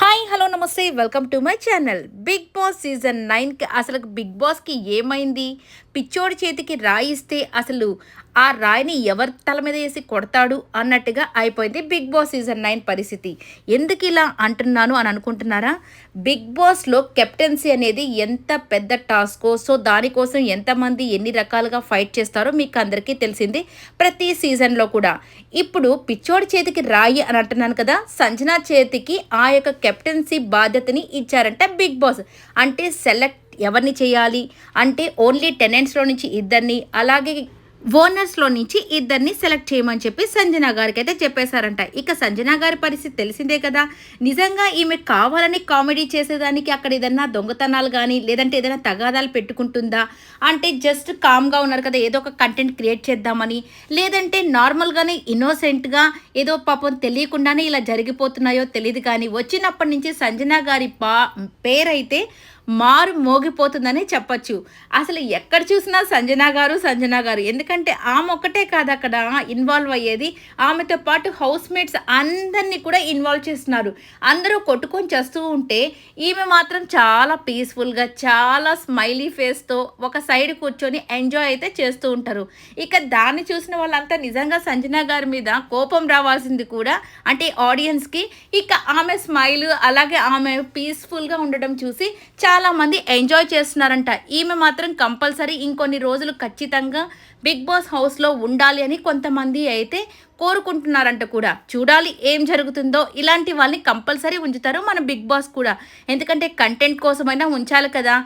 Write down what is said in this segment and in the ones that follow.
Hi hello నమస్తే welcome to my channel. Big boss season నైన్కి అసలు బిగ్ బాస్కి ఏమైంది? పిచ్చోడి చేతికి రాయిస్తే అసలు ఆ రాయిని ఎవరి తల మీద వేసి కొడతాడు అన్నట్టుగా అయిపోయింది బిగ్ బాస్ సీజన్ నైన్ పరిస్థితి. ఎందుకు ఇలా అంటున్నాను అని అనుకుంటున్నారా? బిగ్ బాస్లో కెప్టెన్సీ అనేది ఎంత పెద్ద టాస్కో సో దానికోసం ఎంతమంది ఎన్ని రకాలుగా ఫైట్ చేస్తారో మీకు అందరికీ తెలిసింది ప్రతి సీజన్లో కూడా. ఇప్పుడు పిచ్చోడి చేతికి రాయి అని అంటున్నాను కదా సంజనా చేతికి ఆ యొక్క కెప్టెన్సీ బాధ్యతని ఇచ్చారంట బిగ్ బాస్. అంటే సెలెక్ట్ ఎవరిని చేయాలి? అంటే ఓన్లీ టెనెంట్స్లో నుంచి ఇద్దరిని అలాగే ఓనర్స్లో నుంచి ఇద్దరిని సెలెక్ట్ చేయమని చెప్పి సంజన గారికి అయితే చెప్పేశారంట. ఇక సంజన గారి పరిస్థితి తెలిసిందే కదా. నిజంగా ఈమె కావాలని కామెడీ చేసేదానికి అక్కడ ఏదన్నా దొంగతనాలు కానీ లేదంటే ఏదైనా తగాదాలు పెట్టుకుంటుందా? అంటే జస్ట్ కామ్గా ఉన్నారు కదా ఏదో ఒక కంటెంట్ క్రియేట్ చేద్దామని. లేదంటే నార్మల్గానే ఇన్నోసెంట్గా ఏదో పాపం తెలియకుండానే ఇలా జరిగిపోతున్నాయో తెలియదు కానీ వచ్చినప్పటి నుంచి సంజన గారి పా పేరైతే మారు మోగిపోతుందని చెప్పచ్చు. అసలు ఎక్కడ చూసినా సంజన గారు సంజన గారు. ఎందుకంటే ఆమె ఒక్కటే కాదు అక్కడ ఇన్వాల్వ్ అయ్యేది. ఆమెతో పాటు హౌస్ మేట్స్ అందరినీ కూడా ఇన్వాల్వ్ చేస్తున్నారు. అందరూ కొట్టుకొని చేస్తూ ఉంటే ఈమె మాత్రం చాలా పీస్ఫుల్గా చాలా స్మైలీ ఫేస్తో ఒక సైడ్ కూర్చొని ఎంజాయ్ అయితే చేస్తూ ఉంటారు. ఇక దాన్ని చూసిన వాళ్ళంతా నిజంగా సంజన గారి మీద కోపం రావాల్సింది కూడా అంటే ఆడియన్స్కి ఇక ఆమె స్మైల్ అలాగే ఆమె పీస్ఫుల్గా ఉండడం చూసి చాలా చాలామంది ఎంజాయ్ చేస్తున్నారంట. ఈమె మాత్రం కంపల్సరీ ఇంకొన్ని రోజులు ఖచ్చితంగా బిగ్ బాస్ హౌస్లో ఉండాలి అని కొంతమంది అయితే కోరుకుంటున్నారంట కూడా. చూడాలి ఏం జరుగుతుందో. ఇలాంటి వాళ్ళని కంపల్సరీ ఉంచుతారు మన బిగ్ బాస్ కూడా. ఎందుకంటే కంటెంట్ కోసమైనా ఉంచాలి కదా.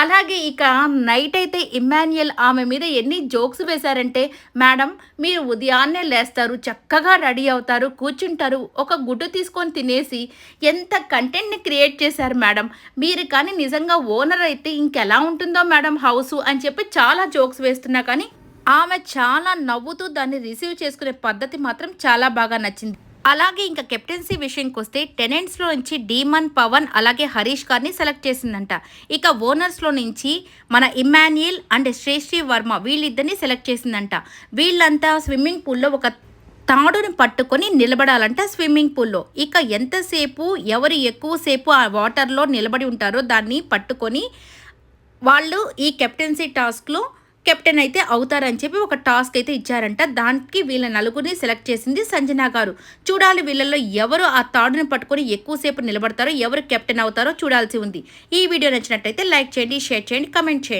అలాగే ఇక నైట్ అయితే ఇమాన్యుయల్ ఆమె మీద ఎన్ని జోక్స్ వేశారంటే మేడం మీరు ఉదయాన్నే లేస్తారు చక్కగా రెడీ అవుతారు కూర్చుంటారు ఒక గుడ్డు తీసుకొని తినేసి ఎంత కంటెంట్ని క్రియేట్ చేశారు మేడం? మీరు కానీ నిజంగా ఓనర్ అయితే ఇంకెలా ఉంటుందో మేడం హౌసు? అని చెప్పి చాలా జోక్స్ వేస్తున్నా కానీ ఆమె చాలా నవ్వుతూ దాన్ని రిసీవ్ చేసుకునే పద్ధతి మాత్రం చాలా బాగా నచ్చింది. అలాగే ఇంకా కెప్టెన్సీ విషయంకి వస్తే టెనెంట్స్లో నుంచి డీమన్ పవన్ అలాగే హరీష్ గారిని సెలెక్ట్ చేసిందంట. ఇక ఓనర్స్లో నుంచి మన ఇమాన్యుయల్ అండ్ శ్రేష్ఠి వర్మ వీళ్ళిద్దరిని సెలెక్ట్ చేసిందంట. వీళ్ళంతా స్విమ్మింగ్ పూల్లో ఒక తాడుని పట్టుకొని నిలబడాలంట స్విమ్మింగ్ పూల్లో. ఇక ఎంతసేపు ఎవరు ఎక్కువసేపు ఆ వాటర్లో నిలబడి ఉంటారో దాన్ని పట్టుకొని వాళ్ళు ఈ కెప్టెన్సీ టాస్క్లో కెప్టెన్ అయితే అవుతారని చెప్పి ఒక టాస్క్ అయితే ఇచ్చారంట. దానికి వీళ్ళ నలుగురిని సెలెక్ట్ చేసింది సంజన గారు. చూడాలి వీళ్ళల్లో ఎవరు ఆ తాడుని పట్టుకొని ఎక్కువసేపు నిలబడతారో ఎవరు కెప్టెన్ అవుతారో చూడాల్సి ఉంది. ఈ వీడియో నచ్చినట్టయితే లైక్ చేయండి షేర్ చేయండి కమెంట్ చేయండి.